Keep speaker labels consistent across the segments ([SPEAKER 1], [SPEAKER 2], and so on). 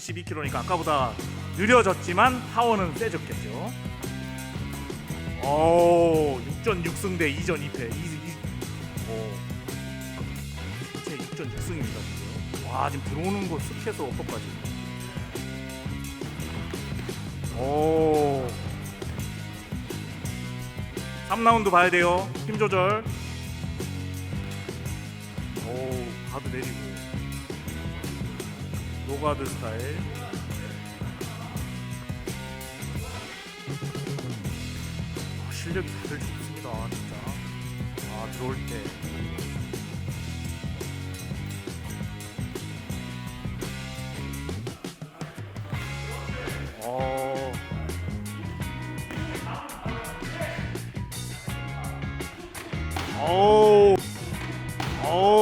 [SPEAKER 1] 72km니까 아까보다 느려졌지만 파워는 세졌겠죠. 오, 6전 6승 대 2전 2패. 2, 2, 오. 제 6전 6승입니다 지금. 와 지금 들어오는 거 스키에서 어퍼까지. 오. 3라운드 봐야 돼요. 힘 조절. 오, 가드 내리고. 노가드 스타일. 아, 실력이 다들 좋습니다, 진짜. 아, 들어올 때. 어. 어우.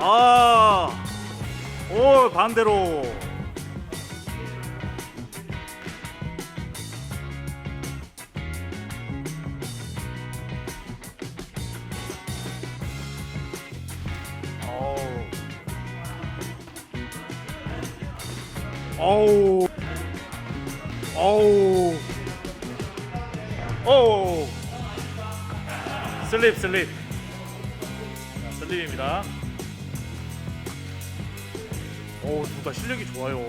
[SPEAKER 1] 아, 오 반대로. 어우, 어우, 어우, 슬립 슬립, 자, 슬립입니다. 오, 둘다 실력이 좋아요.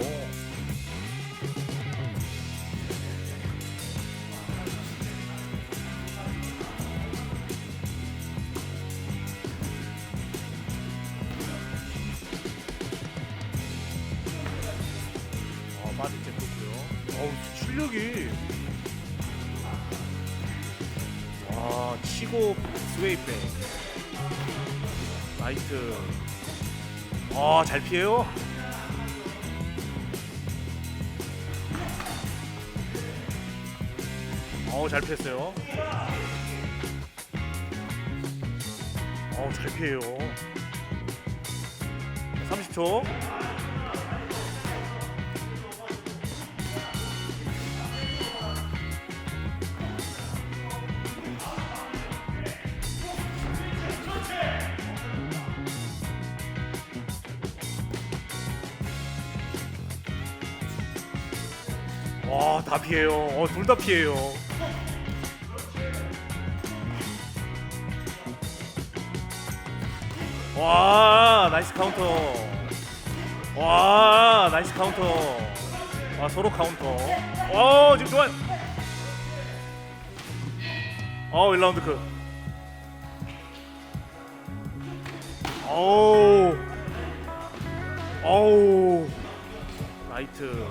[SPEAKER 1] 아, 많이 깼고요. 어우, 실력이. 와, 치고 스웨이백. 나이트. 아, 잘 피해요. 어우 잘 피했어요. 어우 잘 피해요. 30초. 와, 다 피해요. 어, 둘 다 피해요. 와, 나이스 카운터. 와, 나이스 카운터. 와, 서로 카운터. 어, 지금 좋아요. 어, 1라운드 크. 어우. 어우. 나이트.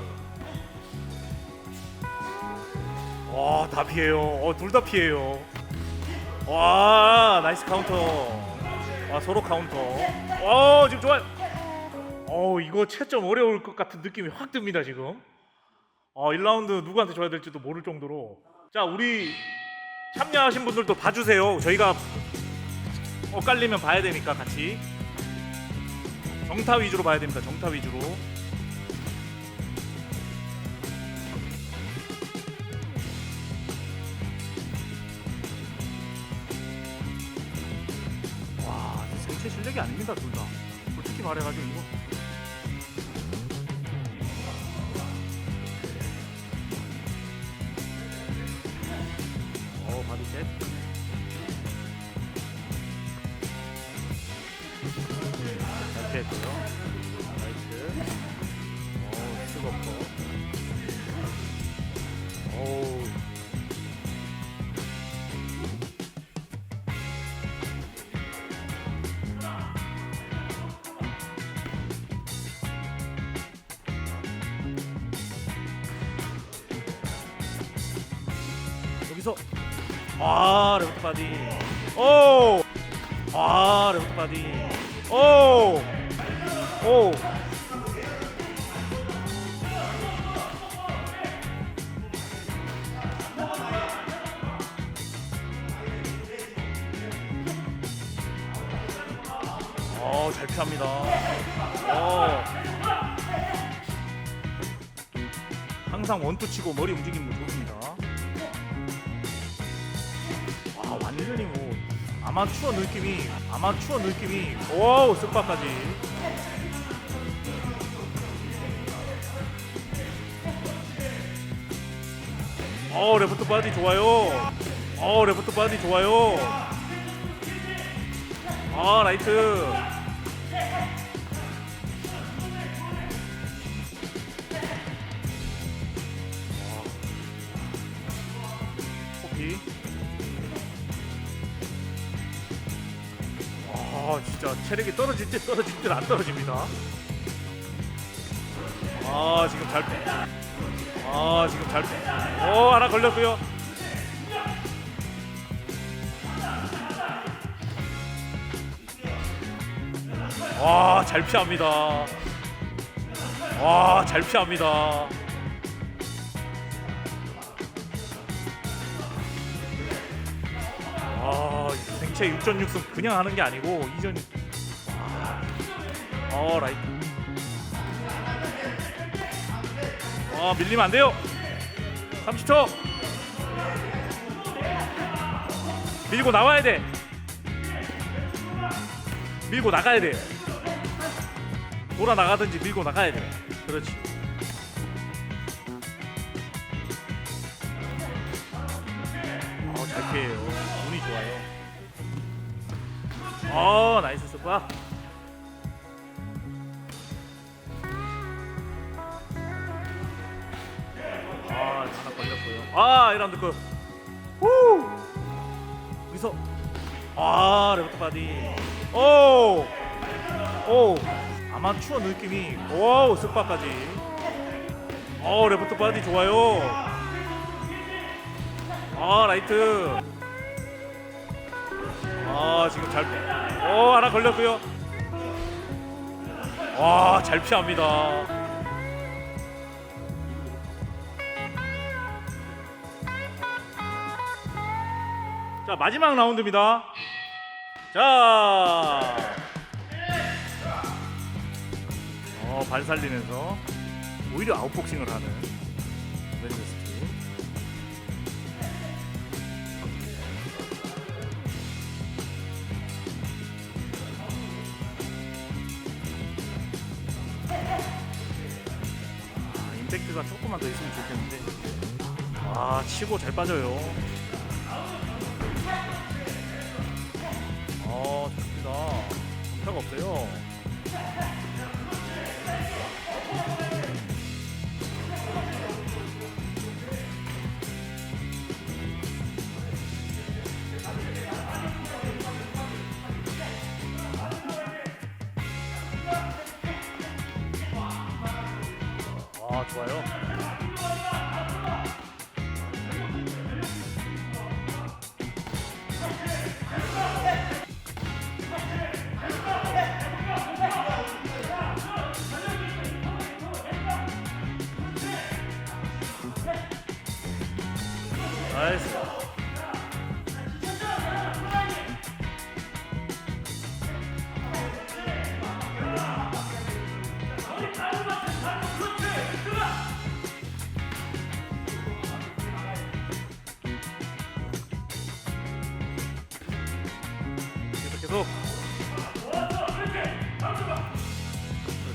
[SPEAKER 1] 와, 다 피해요. 어, 둘 다 피해요. 와, 나이스 카운터. 와, 서로 카운터. 어, 지금 좋아요. 어, 이거 채점 어려울 것 같은 느낌이 확 듭니다, 지금. 어, 1라운드 누구한테 줘야 될지도 모를 정도로. 자, 우리 참여하신 분들도 봐주세요. 저희가 엇갈리면 봐야 되니까 같이. 정타 위주로 봐야 됩니다. 정타 위주로. 실력이 아닙니다, 둘 다. 솔직히 말해가지고 이거. 어, 바디 셋. 잘 피했고요. 여기서. 아 레프트 바디. 오아 레프트 바디. 오오! 어 잘 피합니다. 어. 항상 원투 치고 머리 움직이는 거 좋습니다 아마추어 느낌이 아마추어 느낌이 와우 쓱바까지. 어 레프트 바디 좋아요. 어 레프트 바디 좋아요. 아 라이트 아 진짜 체력이 떨어질 때 떨어질 때 안 떨어집니다 아 지금 잘 빼. 아 지금 잘 빼. 어 하나 걸렸고요 와 잘 피합니다 와 잘 피합니다 아 생체 6.6승 그냥 하는 게 아니고 이전 어 라이트 아 밀리면 안 돼요. 30초. 밀고 나와야 돼. 밀고 나가야 돼. 돌아 나가든지 밀고 나가야 돼. 그렇지 어 나이스 스파 아 하나 걸렸고요. 아 1라운드 끝 후! 여기서. 아 레프트 바디. 오 오 아마추어 느낌이 오우 스파까지. 어 레프트 바디 좋아요. 아 라이트 아 지금 잘 빼. 어 하나 걸렸고요. 와잘 피합니다. 자 마지막 라운드입니다. 자. 어, 발 살리면서 오히려 아웃복싱을 하는 왼스 있으면 좋겠는데. 아 치고 잘 빠져요. 어 좋습니다. 정타가 없어요. 아 좋아요 나이스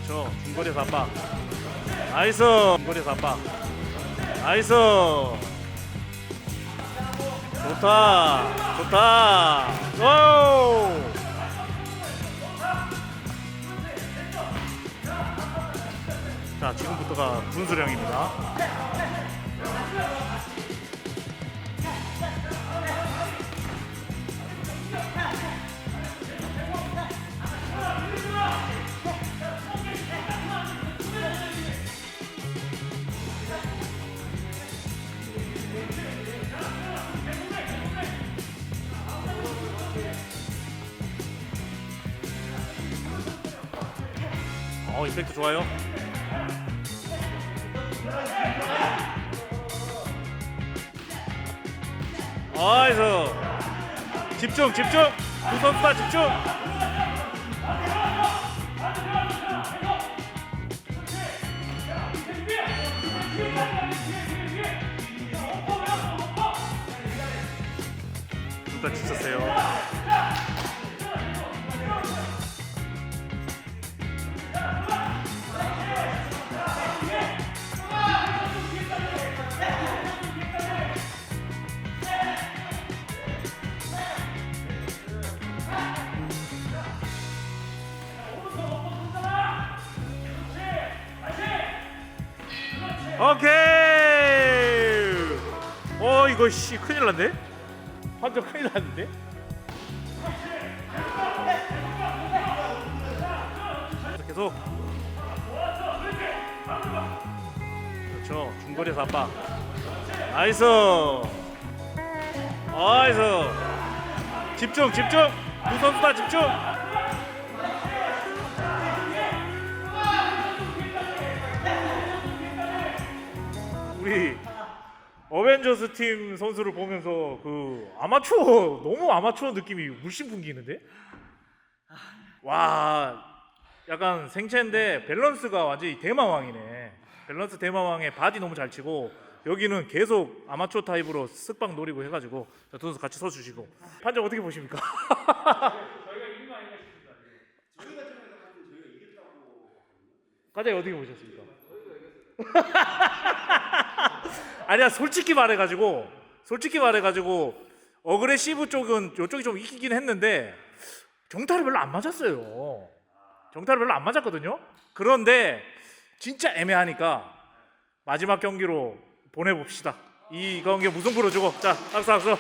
[SPEAKER 1] 그렇죠 중거리에서 압박. 나이스! 중거리에서 압박. 나이스! 좋다. 좋다. 오 자, 지금부터가 분수령입니다. 어, 임팩트 좋아요. 나이스. 집중, 집중. 두 선수 다 집중. 둘다 지쳤어요. 오케이. 어 이거 씨 큰일 났네. 완전 큰일 났는데. 계속. 그렇죠. 중거리에서 압박. 나이스. 나이스. 집중 집중. 두 선수 다 집중. 우리 어벤져스 팀 선수를 보면서 그 아마추어 너무 아마추어 느낌이 물씬 풍기는데 와 약간 생체인데 밸런스가 완전히 대마왕이네 밸런스 대마왕에 바디 너무 잘 치고 여기는 계속 아마추어 타입으로 쓱박 노리고 해가지고 자, 두 선수 같이 서주시고 판정 어떻게 보십니까? 과장이 어떻게 보셨습니까? 아니야 솔직히 말해가지고 솔직히 말해가지고 어그레시브 쪽은 이쪽이 좀 이기긴 했는데 정타를 별로 안 맞았어요. 정타를 별로 안 맞았거든요. 그런데 진짜 애매하니까 마지막 경기로 보내봅시다. 이 경기 무승부로 주고 자 박수 박수.